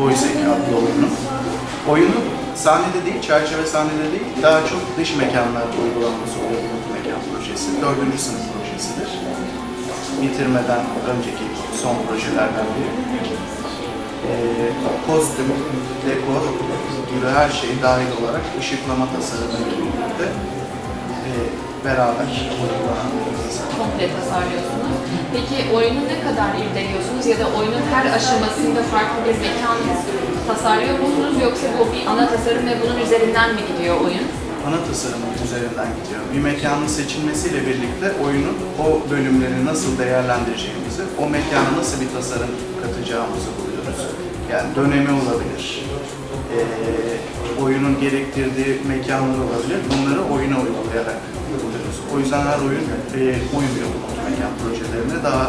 Boyzek adlı oyunu. Oyunu sahnede değil, çerçeve sahnede değil, daha çok dış mekanlarda uygulanması oluyor bu mekan projesi. Dördüncü sınıf projesidir. Bitirmeden önceki son projelerden biri. Ee, kostüm, dekor gibi her şey dahil olarak ışıklama tasarımı ile birlikte e, beraber tasarım. komple tasarlıyorsunuz. Peki oyunu ne kadar irdeliyorsunuz ya da oyunun her aşamasında farklı bir mekan tasarlıyor musunuz yoksa bu bir ana tasarım ve bunun üzerinden mi gidiyor oyun? ana tasarımın üzerinden gidiyor. Bir mekanın seçilmesiyle birlikte oyunun o bölümleri nasıl değerlendireceğimizi, o mekana nasıl bir tasarım katacağımızı buluyoruz. Yani dönemi olabilir, eee, gerektirdiği mekanlar olabilir. Bunları oyuna uygulayarak buluyoruz. O yüzden her oyun eee, uymuyor mekan projelerine. Daha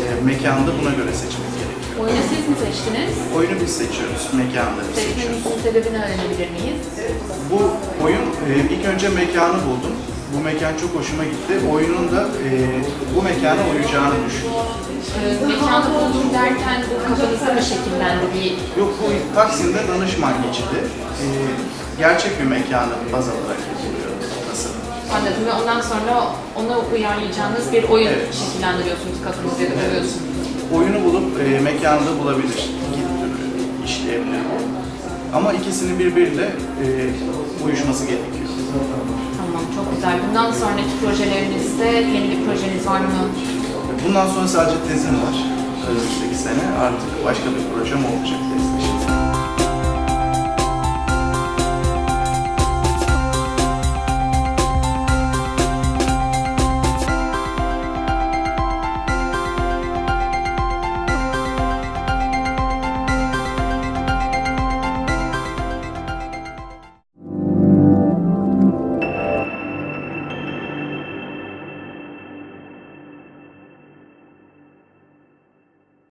eee mekanda buna göre seçmek gerekiyor. Oyunu siz mi seçtiniz? Oyunu biz seçiyoruz, mekanları seçiyoruz. Seçmenizin sebebini öğrenebilir miyiz? Bu oyun e, ilk önce mekanı buldum. Bu mekan çok hoşuma gitti. Oyunun da e, bu mekana uyacağını düşündüm. Ee, mekanı buldum derken bu kafanızda mı şekillendi bir Yok bu Taksim'de danışman geçidi. E, gerçek bir mekanı baz alarak yapılıyor tasarım. anladım ve ondan sonra ona uyarlayacağınız bir oyun Evet. şekillendiriyorsunuz kafanızda ya da. Oyunu bulup e, mekanı da bulabilir. İki türlü işleyebilir bu. Ama ikisinin birbiriyle e, uyuşması gerekiyor. Güzel. Bundan sonraki projelerinizde yeni bir projeniz var mı? Bundan sonra sadece tezim var. Önümüzdeki sene artık başka bir projem olacak için.